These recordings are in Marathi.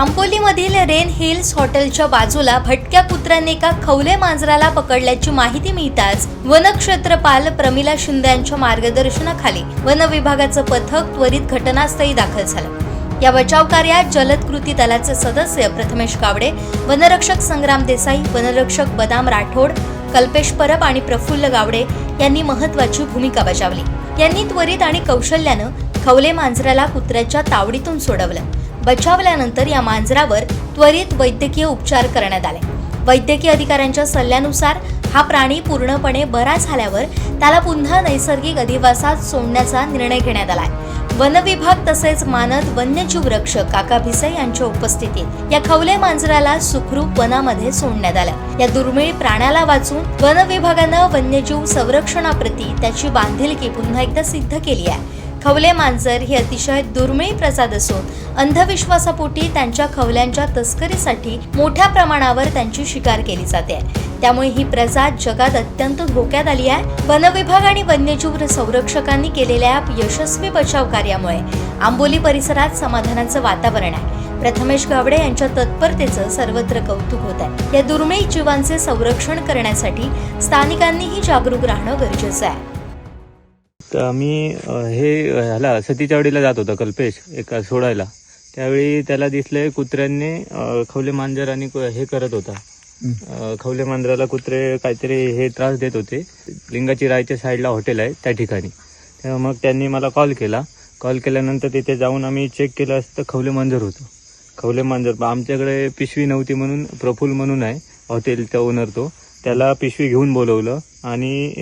आंबोलीमधील रेन हिल्स हॉटेलच्या बाजूला भटक्या कुत्र्याने एका खवले मांजराला पकडल्याची माहिती मिळताच वनक्षेत्रपाल प्रमिला शिंदे यांच्या मार्गदर्शनाखाली वन विभागाचं पथक त्वरित घटनास्थळी दाखल झालं. या बचाव कार्यात जलद कृती दलाचे सदस्य प्रथमेश गावडे वनरक्षक संग्राम देसाई वनरक्षक बदाम राठोड कल्पेश परब आणि प्रफुल्ल गावडे यांनी महत्वाची भूमिका बजावली. यांनी त्वरित आणि कौशल्यानं खवले मांजराला कुत्र्याच्या तावडीतून सोडवलं. बचावल्यानंतर या मांजरावर त्वरित वैद्यकीय उपचार करण्यात आले. वैद्यकीय अधिकाऱ्यांच्या सल्ल्यानुसार हा प्राणी पूर्णपणे बरा झाल्यावर त्याला पुन्हा नैसर्गिक अधिवासात सोडण्याचा निर्णय घेण्यात आला वन विभाग तसेच मानद वन्यजीव रक्षक काका भिसे यांच्या उपस्थितीत या खवले मांजराला सुखरूप वनामध्ये सोडण्यात आलं. या दुर्मिळ प्राण्याला वाचून वन विभागानं वन्यजीव संरक्षणाप्रती त्याची बांधिलकी पुन्हा एकदा सिद्ध केली आहे. खवले मांजर ही अतिशय दुर्मिळ प्रसाद असून अंधविश्वासापोटी त्यांच्या खवल्यांच्या तस्करीसाठी मोठ्या प्रमाणावर त्यांची शिकार केली जाते. त्यामुळे ही प्रजात जगात अत्यंत धोक्यात आली आहे. वनविभाग आणि वन्यजीव संरक्षकांनी केलेल्या यशस्वी बचाव कार्यामुळे आंबोली परिसरात समाधानाचं वातावरण आहे. प्रथमेश गावडे यांच्या तत्परतेचं सर्वत्र कौतुक होत आहे. या दुर्मिळ जीवांचे संरक्षण करण्यासाठी स्थानिकांनीही जागरूक राहणं गरजेचं आहे. तर आम्ही हे ह्याला सतीच्या वाडीला जात होता कल्पेश एका सोडायला. त्यावेळी त्याला दिसले कुत्र्यांनी खवले मांजर आणि हे करत होता. खवले मांजराला कुत्रे काहीतरी हे त्रास देत होते. लिंगाची रायच्या साईडला हॉटेल आहे त्या ठिकाणी. तेव्हा मग त्यांनी मला कॉल केला. कॉल केल्यानंतर तिथे जाऊन आम्ही चेक केलं असतं खवले मांजर होतं. खवले मांजर आमच्याकडे पिशवी नव्हती म्हणून प्रफुल म्हणून आहे हॉटेलचा ओनर तो. त्याला पिशवी घेऊन बोलवलं आणि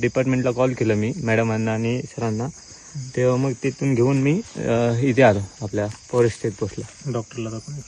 डिपार्टमेंटला कॉल केलं मी मॅडमांना आणि सरांना. तेव्हा मग तिथून घेऊन मी इथे आलो आपल्या फॉरेस्ट स्टेट पोस्टला डॉक्टरला दाखवून